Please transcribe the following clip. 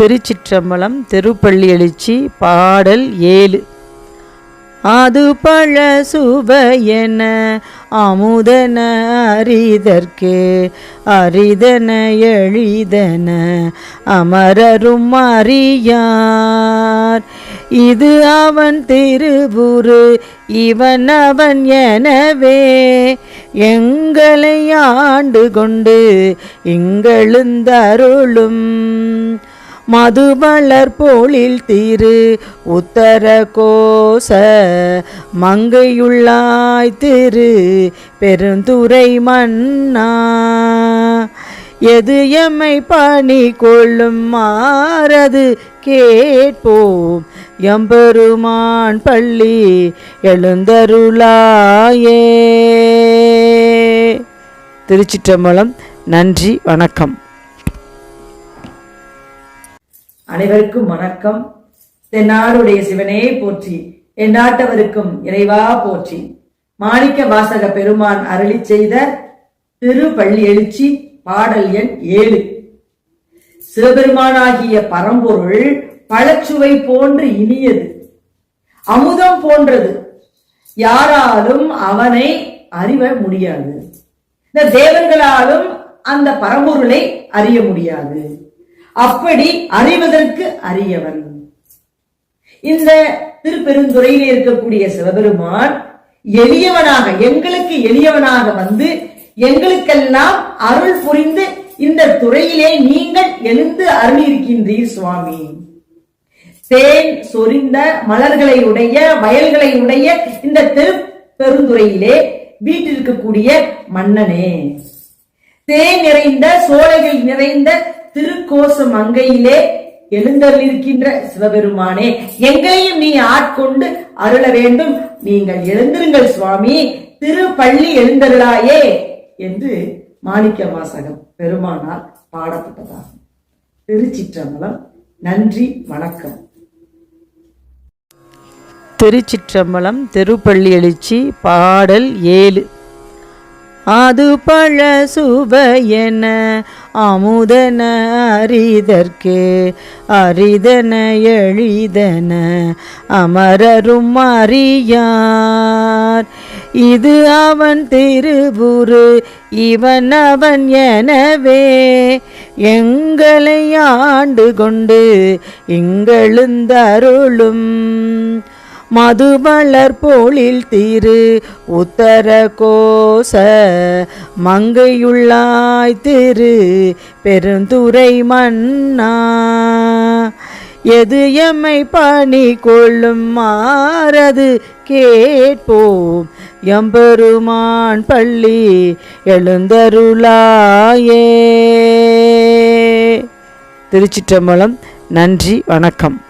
திருச்சிற்றம்பலம் திருப்பள்ளி எழுச்சி பாடல் ஏழு. அது பழ சுவையென அமுதன அரிதற்கு அரிதன எழிதன அமரரும் அறியார். இது அவன் திருவுரு இவன் அவன் எனவே. எங்களை ஆண்டு கொண்டு இங்கெழுந்தருளும் மதுமலர் போலில் திரு. உத்தர கோச மங்கையுள்ளாய் திரு. பெருந்துரை மன்னா. எது எம்மை பணி கொள்ளும் மாறது கேட்போம். எம்பெருமான் பள்ளி எழுந்தருளாயே. திருச்சிற்றம்பலம் நன்றி வணக்கம். அனைவருக்கும் வணக்கம். தென்னாடுடைய சிவனே போற்றி எந்நாட்டவருக்கும் இறைவா போற்றி. மாணிக்க வாசக பெருமான் அருளி செய்த திருப்பள்ளி எழுச்சி பாடல் எண் ஏழு. சிவபெருமானாகிய பரம்பொருள் பழச்சுவை போன்று இனியது அமுதம் போன்றது. யாராலும் அவனை அறிவ முடியாது. இந்த தேவர்களாலும் அந்த பரம்பொருளை அறிய முடியாது. அப்படி அறிவதற்கு அறியவன் இந்த திருப்பெருந்துறையிலே இருக்கக்கூடிய சிவபெருமான் எளியவனாக எங்களுக்கு எளியவனாக வந்து எங்களுக்கெல்லாம் அருள் புரிந்து இந்த துறையிலே நீங்கள் எழுந்து அருளியிருக்கின்றீர் சுவாமி. தேன் சொரிந்த மலர்களை உடைய வயல்களை உடைய இந்த திருப்பெருந்துறையிலே வீட்டிருக்கக்கூடிய மன்னனே. தேன் நிறைந்த சோலைகள் நிறைந்த திருக்கோச மங்கையிலே எழுந்தருளிருக்கின்ற சிவபெருமானே எங்களையும் நீ ஆட்கொண்டு அருள வேண்டும். நீங்கள் எழுந்திருங்கள் சுவாமி திருப்பள்ளி எழுந்தருளாயே என்று மாணிக்க வாசகம் பெருமானால் பாடப்பட்டதாகும். திருச்சிற்றம்பலம் நன்றி வணக்கம். திருச்சிற்றம்பலம் திருப்பள்ளி எழுச்சி பாடல் ஏழு. அது பழ சுவையென அமுதன அரிதற்கு அரிதன எளிதன அமரரும் அறியார். இது அவன் திருவுரு இவன் அவன் எனவே. எங்களை ஆண்டு கொண்டு இங்கெழுந்தருளும் மதுமலர் போலில் திரு. உத்தர கோச மங்கையுள்ளாய் திரு. பெருந்துரை மன்னா. எது எம்மை பணி கொள்ளும் மாறது கேட்போம். எம்பெருமான் பள்ளி எழுந்தருளாயே. திருச்சிற்றம்பலம் நன்றி வணக்கம்.